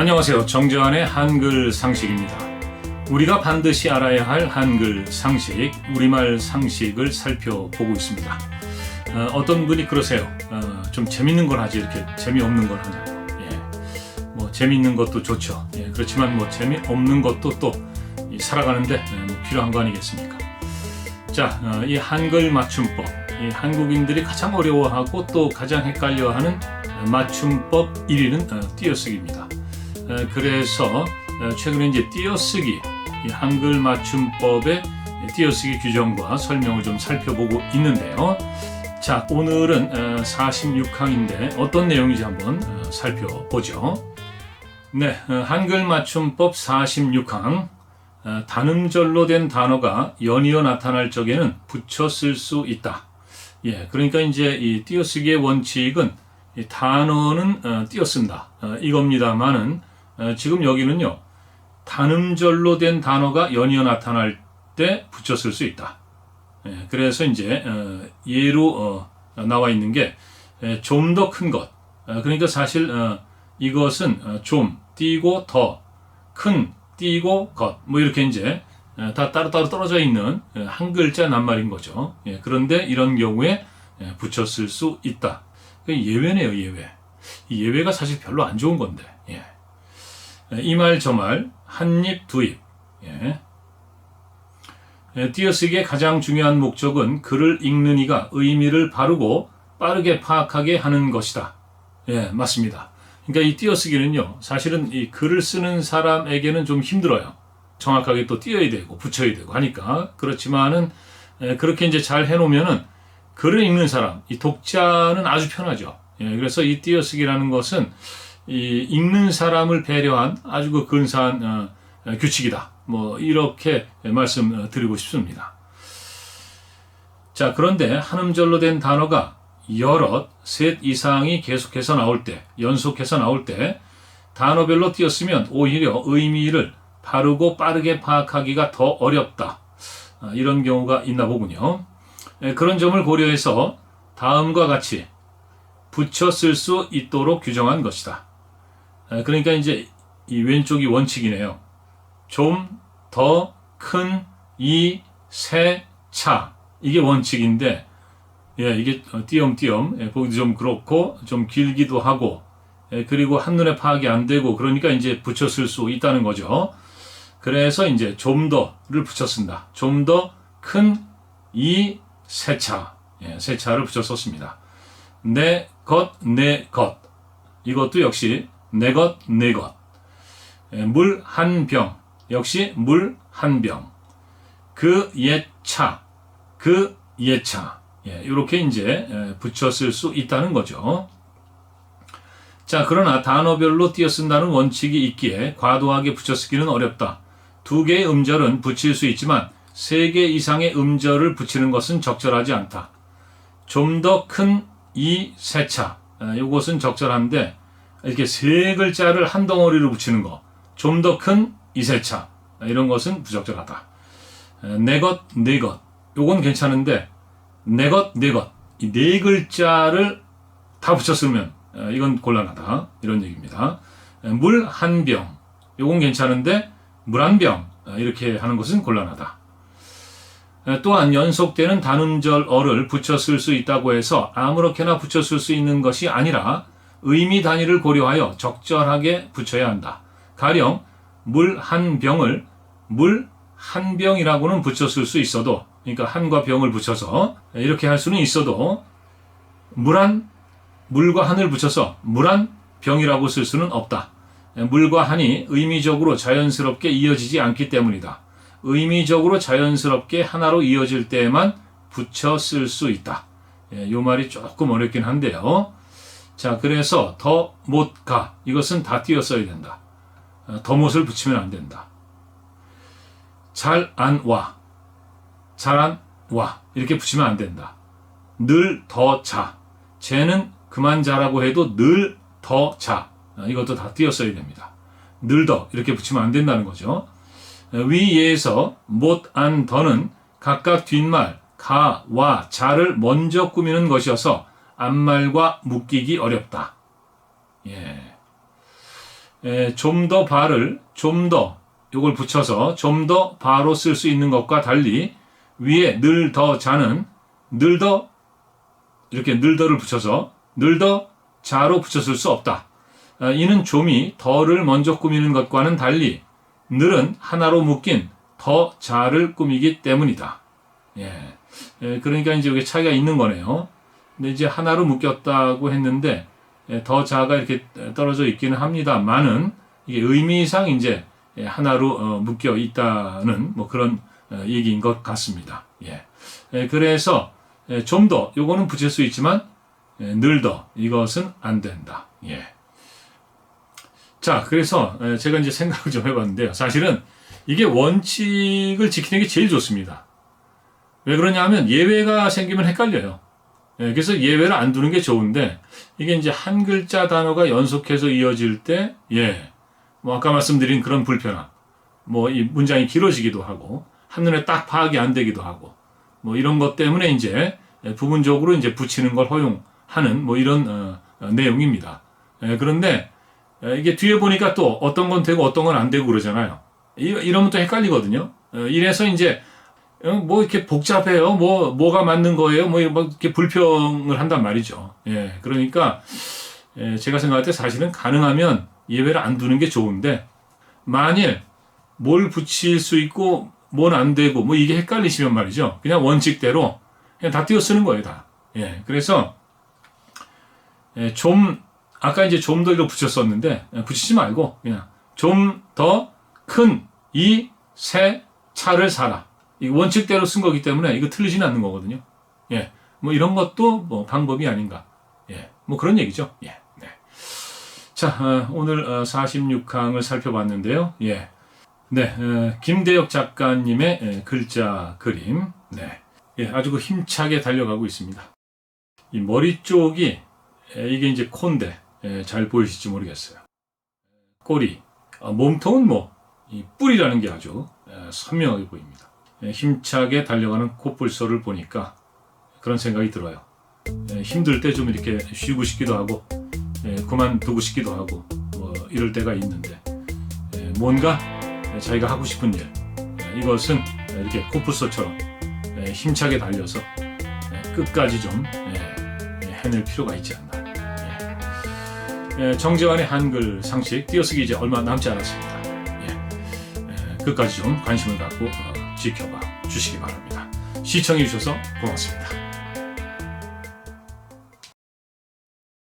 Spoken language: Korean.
안녕하세요. 정재환의 한글 상식입니다. 우리가 반드시 알아야 할 한글 상식, 우리말 상식을 살펴보고 있습니다. 어, 떤 분이 그러세요. 어, 좀 재밌는 걸 하지 이렇게 재미없는 걸 하냐고. 예. 뭐 재밌는 것도 좋죠. 예. 그렇지만 뭐 재미없는 것도 또 살아가는데 예, 뭐 필요한 거 아니겠습니까? 자, 어, 이 한글 맞춤법, 이 한국인들이 가장 어려워하고 또 가장 헷갈려하는 맞춤법 1위는 어, 띄어쓰기입니다. 어, 그래서 어, 최근에 이제 띄어쓰기 한글 맞춤법의 띄어쓰기 규정과 설명을 좀 살펴보고 있는데요. 자, 오늘은 46항인데 어떤 내용인지 한번 살펴보죠. 네, 한글 맞춤법 46항. 단음절로 된 단어가 연이어 나타날 적에는 붙여 쓸 수 있다. 예, 그러니까 이제 이 띄어쓰기의 원칙은 단어는 띄어쓴다. 이겁니다만은 어, 지금 여기는요. 단음절로 된 단어가 연이어 나타날 때 붙였을 수 있다. 예, 그래서 이제 어, 예로 어, 나와 있는 게 좀 더 큰 것. 그러니까 사실 이것은 좀 띄고 더 큰 띄고 것. 뭐 이렇게 이제 다 따로따로 떨어져 있는 한 글자 낱말인 거죠. 예, 그런데 이런 경우에 붙였을 수 있다. 예외네요, 예외. 이 예외가 사실 별로 안 좋은 건데. 예. 이말 저 말, 한 입, 두 입. 예. 예, 띄어쓰기의 가장 중요한 목적은 글을 읽는 이가 의미를 바르고 빠르게 파악하게 하는 것이다. 예, 맞습니다. 그러니까 이 띄어쓰기는요, 사실은 이 글을 쓰는 사람에게는 좀 힘들어요. 정확하게 또 띄어야 되고 붙여야 되고 하니까. 그렇지만은 예, 그렇게 이제 잘 해놓으면은 글을 읽는 사람, 이 독자는 아주 편하죠. 예, 그래서 이 띄어쓰기라는 것은 이 읽는 사람을 배려한 아주 그 근사한 어, 어, 규칙이다. 뭐 이렇게 말씀드리고 싶습니다. 자 그런데 한음절로 된 단어가 여럿, 셋 이상이 계속해서 나올 때, 연속해서 나올 때 단어별로 띄었으면 오히려 의미를 바르고 빠르게 파악하기가 더 어렵다. 아, 이런 경우가 있나 보군요. 예, 그런 점을 고려해서 다음과 같이 붙여 쓸 수 있도록 규정한 것이다. 그러니까 이제 이 왼쪽이 원칙이네요. 좀 더 큰이새차 이게 원칙인데 예 이게 띄엄띄엄 예, 보기도 좀 그렇고 좀 길기도 하고 예, 그리고 한눈에 파악이 안 되고 그러니까 이제 붙여 쓸 수 있다는 거죠. 그래서 이제 좀 더를 쓴다. 좀 더 큰 이 세 차 예, 세 차를 붙여 썼습니다. 내 것, 내 것. 이것도 역시 내 것, 내 것. 예, 물한 병. 역시 물 한 병. 그 예차. 그 예차. 예, 이렇게 이제 예, 붙였을 수 있다는 거죠. 자, 그러나 단어별로 띄어쓴다는 원칙이 있기에 과도하게 붙여쓰기는 어렵다. 두 개의 음절은 붙일 수 있지만 세 개 이상의 음절을 붙이는 것은 적절하지 않다. 좀 더 큰 이 세차. 이것은 적절한데 이렇게 세 글자를 한 덩어리로 붙이는 거, 좀 더 큰 이세차. 이런 것은 부적절하다. 내 것, 내 것, 요건 괜찮은데 내 것, 내 것, 이 네 글자를 다 붙였으면 이건 곤란하다. 이런 얘기입니다. 물 한 병, 요건 괜찮은데 물 한 병. 이렇게 하는 것은 곤란하다. 또한 연속되는 단음절 어를 붙여 쓸수 있다고 해서 아무렇게나 쓸수 있는 것이 아니라 의미 단위를 고려하여 적절하게 붙여야 한다. 가령 물 한 병을 물 한 병이라고는 붙였을 수 있어도 그러니까 한과 병을 붙여서 이렇게 할 수는 있어도 물 한 물과 한을 붙여서 물 한 병이라고 쓸 수는 없다. 물과 한이 의미적으로 자연스럽게 이어지지 않기 때문이다. 의미적으로 자연스럽게 하나로 이어질 때에만 붙여 쓸 수 있다. 예, 이 말이 조금 어렵긴 한데요. 자, 그래서 더 못 가. 이것은 다 띄어 써야 된다. 어, 더 못을 붙이면 안 된다. 잘 안 와. 잘 안 와. 이렇게 붙이면 안 된다. 늘 더 자. 쟤는 그만 자라고 해도 늘 더 자. 어, 이것도 다 띄어 써야 됩니다. 늘 더. 이렇게 붙이면 안 된다는 거죠. 어, 위 예에서 못, 안, 더는 각각 뒷말, 가, 와, 자를 먼저 꾸미는 것이어서 앞말과 묶이기 어렵다. 예. 좀 더 바를 좀더 요걸 붙여서 좀 더 바로 쓸 수 있는 것과 달리 위에 늘 더 자는 늘 더 이렇게 늘 더를 붙여서 늘 더 자로 붙였을 수 없다. 아, 이는 좀이 더를 먼저 꾸미는 것과는 달리 늘은 하나로 묶인 더 자를 꾸미기 때문이다. 예. 예, 그러니까 이제 여기 차이가 있는 거네요. 근데 이제 하나로 묶였다고 했는데 예, 더 자가 이렇게 떨어져 있기는 합니다만은 이게 의미상 이제 예, 하나로 어, 묶여 있다는 뭐 그런 어, 얘기인 것 같습니다. 예. 예, 그래서 예, 좀더 요거는 붙일 수 있지만 예, 늘더 이것은 안 된다. 예. 자, 그래서 예, 제가 이제 생각을 좀 해봤는데요. 사실은 이게 원칙을 지키는 게 제일 좋습니다. 왜 그러냐면 예외가 생기면 헷갈려요. 예, 그래서 예외를 안 두는 게 좋은데 이게 이제 한 글자 단어가 연속해서 이어질 때, 예, 뭐 아까 말씀드린 그런 불편함, 뭐 이 문장이 길어지기도 하고 한눈에 딱 파악이 안 되기도 하고 뭐 이런 것 때문에 이제 부분적으로 이제 붙이는 걸 허용하는 뭐 이런 어, 어, 내용입니다. 예, 그런데 에, 이게 뒤에 보니까 또 어떤 건 되고 어떤 건 안 되고 그러잖아요. 이, 이러면 또 헷갈리거든요. 어, 이래서 이제 어, 뭐 이렇게 복잡해요. 뭐 뭐가 맞는 거예요. 뭐 이렇게 불평을 한단 말이죠. 예, 그러니까 예, 제가 생각할 때 사실은 가능하면 예외를 안 두는 게 좋은데 만일 뭘 붙일 수 있고 뭘 안 되고 뭐 이게 헷갈리시면 말이죠. 그냥 원칙대로 그냥 다 띄어 쓰는 거예요, 다. 예, 그래서 예, 좀 아까 이제 좀 더 이거 붙였었는데 예, 붙이지 말고 그냥 좀 더 큰 이 새 차를 사라. 이 원칙대로 쓴 거기 때문에 이거 틀리지는 않는 거거든요. 예, 뭐 이런 것도 뭐 방법이 아닌가. 예, 뭐 그런 얘기죠. 예, 네. 자, 어, 오늘 어, 46강을 살펴봤는데요. 예, 네, 어, 김대혁 작가님의 예, 글자 그림. 네, 예, 아주 그 힘차게 달려가고 있습니다. 이 머리 쪽이 예, 이게 이제 콘데 예, 잘 보이실지 모르겠어요. 꼬리, 어, 몸통은 뭐 이 뿔이라는 게 아주 예, 선명하게 보입니다. 예, 힘차게 달려가는 코뿔소를 보니까 그런 생각이 들어요. 예, 힘들 때 좀 이렇게 쉬고 싶기도 하고 예, 그만두고 싶기도 하고 뭐 이럴 때가 있는데 예, 뭔가 자기가 하고 싶은 일 예, 이것은 이렇게 코뿔소처럼 예, 힘차게 달려서 예, 끝까지 좀 해낼 필요가 있지 않나. 정재환의 한글 상식 띄어쓰기 이제 얼마 남지 않았습니다. 끝까지 좀 관심을 갖고 어, 지켜봐 주시기 바랍니다. 시청해 주셔서 고맙습니다.